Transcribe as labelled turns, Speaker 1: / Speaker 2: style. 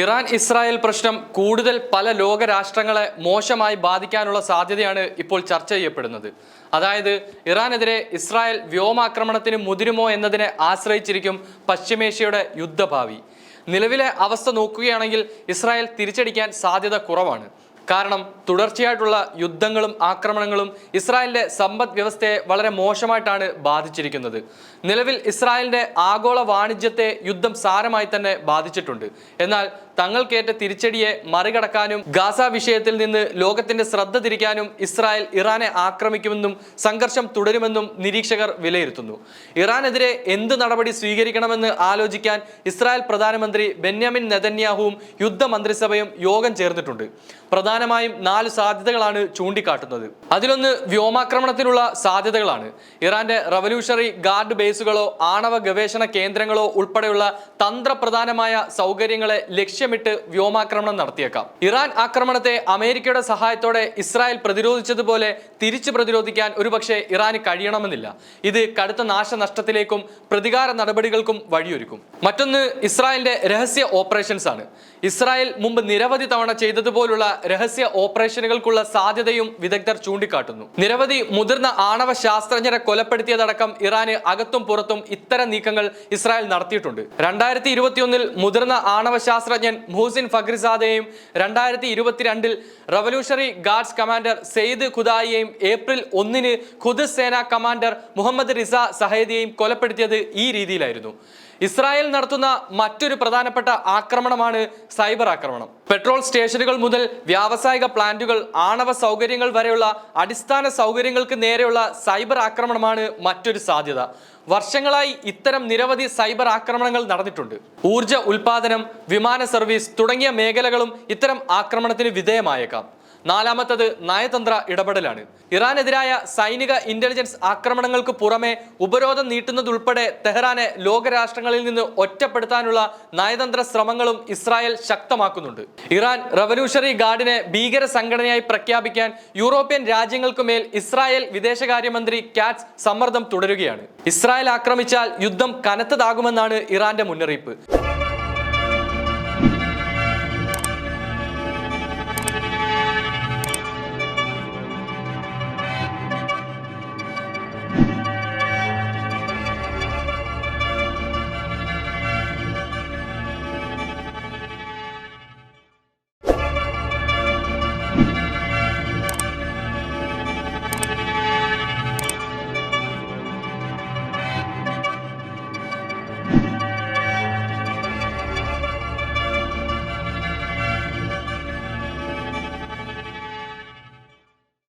Speaker 1: Iran Israel പ്രശ്നം കൂടുതൽ പല ലോക രാഷ്ട്രങ്ങളെ മോശമായി ബാധിക്കാനുള്ള സാധ്യതയാണ് ഇപ്പോൾ ചർച്ച ചെയ്യപ്പെടുന്നത്. അതായത് ഇറാനെതിരെ ഇസ്രായേൽ വ്യോമാക്രമണത്തിന് മുതിരുമോ എന്നതിനെ ആശ്രയിച്ചിരിക്കും പശ്ചിമേഷ്യയുടെ യുദ്ധഭാവി. നിലവിലെ അവസ്ഥ നോക്കുകയാണെങ്കിൽ ഇസ്രായേൽ തിരിച്ചടിക്കാൻ സാധ്യത കുറവാണ്. കാരണം തുടർച്ചയായിട്ടുള്ള യുദ്ധങ്ങളും ആക്രമണങ്ങളും ഇസ്രായേലിന്റെ സമ്പദ് വ്യവസ്ഥയെ വളരെ മോശമായിട്ടാണ് ബാധിച്ചിരിക്കുന്നത്. നിലവിൽ ഇസ്രായേലിന്റെ ആഗോള വാണിജ്യത്തെ യുദ്ധം സാരമായി തന്നെ ബാധിച്ചിട്ടുണ്ട്. എന്നാൽ തങ്ങൾക്കേറ്റ തിരിച്ചടിയെ മറികടക്കാനും ഗാസ വിഷയത്തിൽ നിന്ന് ലോകത്തിന്റെ ശ്രദ്ധ തിരിക്കാനും ഇസ്രായേൽ ഇറാനെ ആക്രമിക്കുമെന്നും സംഘർഷം തുടരുമെന്നും നിരീക്ഷകർ വിലയിരുത്തുന്നു. ഇറാനെതിരെ എന്ത് നടപടി സ്വീകരിക്കണമെന്ന് ആലോചിക്കാൻ ഇസ്രായേൽ പ്രധാനമന്ത്രി ബെന്യാമിൻ നെതന്യാഹുവും യുദ്ധമന്ത്രിസഭയും യോഗം ചേർന്നിട്ടുണ്ട്. പ്രധാനമായും നാല് സാധ്യതകളാണ് ചൂണ്ടിക്കാട്ടുന്നത്. അതിലൊന്ന് വ്യോമാക്രമണത്തിനുള്ള സാധ്യതകളാണ്. ഇറാന്റെ റവല്യൂഷണറി ഗാർഡ് ബേസുകളോ ആണവ ഗവേഷണ കേന്ദ്രങ്ങളോ ഉൾപ്പെടെയുള്ള തന്ത്രപ്രധാനമായ സൗകര്യങ്ങളെ ലക്ഷ്യമിട്ട് വ്യോമാക്രമണം നടത്തിയേക്കാം. ഇറാൻ ആക്രമണത്തെ അമേരിക്കയുടെ സഹായത്തോടെ ഇസ്രായേൽ പ്രതിരോധിച്ചതുപോലെ തിരിച്ചു പ്രതിരോധിക്കാൻ ഒരുപക്ഷെ ഇറാന് കഴിയണമെന്നില്ല. ഇത് കടുത്ത നാശനഷ്ടത്തിലേക്കും പ്രതികാര നടപടികൾക്കും വഴിയൊരുക്കും. മറ്റൊന്ന് ഇസ്രായേലിന്റെ രഹസ്യ ഓപ്പറേഷൻസ് ആണ് ഇസ്രായേൽ മുമ്പ് നിരവധി തവണ ചെയ്തതുപോലുള്ള രഹസ്യ ഓപ്പറേഷനുകൾക്കുള്ള സാധ്യതയും വിദഗ്ധർ ചൂണ്ടിക്കാട്ടുന്നു. നിരവധി മുതിർന്ന ആണവ ശാസ്ത്രജ്ഞരെ കൊലപ്പെടുത്തിയതടക്കം ഇറാന് അകത്തും പുറത്തും ഇത്തരം നീക്കങ്ങൾ ഇസ്രായേൽ നടത്തിയിട്ടുണ്ട്. രണ്ടായിരത്തി ഇരുപത്തിയൊന്നിൽ മുതിർന്ന ആണവ ശാസ്ത്രജ്ഞൻ മുഹസിൻ ഫഗ്രിസാദയെയും രണ്ടായിരത്തി ഇരുപത്തിരണ്ടിൽ റവല്യൂഷണറി ഗാർഡ്സ് കമാൻഡർ സെയ്ദ് ഖുദായിയെയും ഏപ്രിൽ ഒന്നിന് ഖുദ് സേനാ കമാൻഡർ മുഹമ്മദ് റിസ സഹേദിയെയും കൊലപ്പെടുത്തിയത് ഈ രീതിയിലായിരുന്നു. ഇസ്രായേൽ നടത്തുന്ന മറ്റൊരു പ്രധാനപ്പെട്ട ആക്രമണമാണ് സൈബർ ആക്രമണം. പെട്രോൾ സ്റ്റേഷനുകൾ മുതൽ വ്യാവസായിക പ്ലാന്റുകൾ ആണവ സൗകര്യങ്ങൾ വരെയുള്ള അടിസ്ഥാന സൗകര്യങ്ങൾക്ക് നേരെയുള്ള സൈബർ ആക്രമണമാണ് മറ്റൊരു സാധ്യത. വർഷങ്ങളായി ഇത്തരം നിരവധി സൈബർ ആക്രമണങ്ങൾ നടന്നിട്ടുണ്ട്. ഊർജ ഉൽപാദനം വിമാന സർവീസ് തുടങ്ങിയ മേഖലകളും ഇത്തരം ആക്രമണത്തിന് വിധേയമായേക്കാം. നാലാമത്തത് നയതന്ത്ര ഇടപെടലാണ്. ഇറാനെതിരായ സൈനിക ഇന്റലിജൻസ് ആക്രമണങ്ങൾക്ക് പുറമെ ഉപരോധം നീട്ടുന്നതുൾപ്പെടെ തെഹ്റാനെ ലോകരാഷ്ട്രങ്ങളിൽ നിന്ന് ഒറ്റപ്പെടുത്താനുള്ള നയതന്ത്ര ശ്രമങ്ങളും ഇസ്രായേൽ ശക്തമാക്കുന്നുണ്ട്. ഇറാൻ റവല്യൂഷണറി ഗാർഡിനെ ഭീകര സംഘടനയായി പ്രഖ്യാപിക്കാൻ യൂറോപ്യൻ രാജ്യങ്ങൾക്കുമേൽ ഇസ്രായേൽ വിദേശകാര്യമന്ത്രി കാറ്റ്സ് സമ്മർദ്ദം തുടരുകയാണ്. ഇസ്രായേൽ ആക്രമിച്ചാൽ യുദ്ധം കനത്തതാകുമെന്നാണ് ഇറാന്റെ മുന്നറിയിപ്പ്.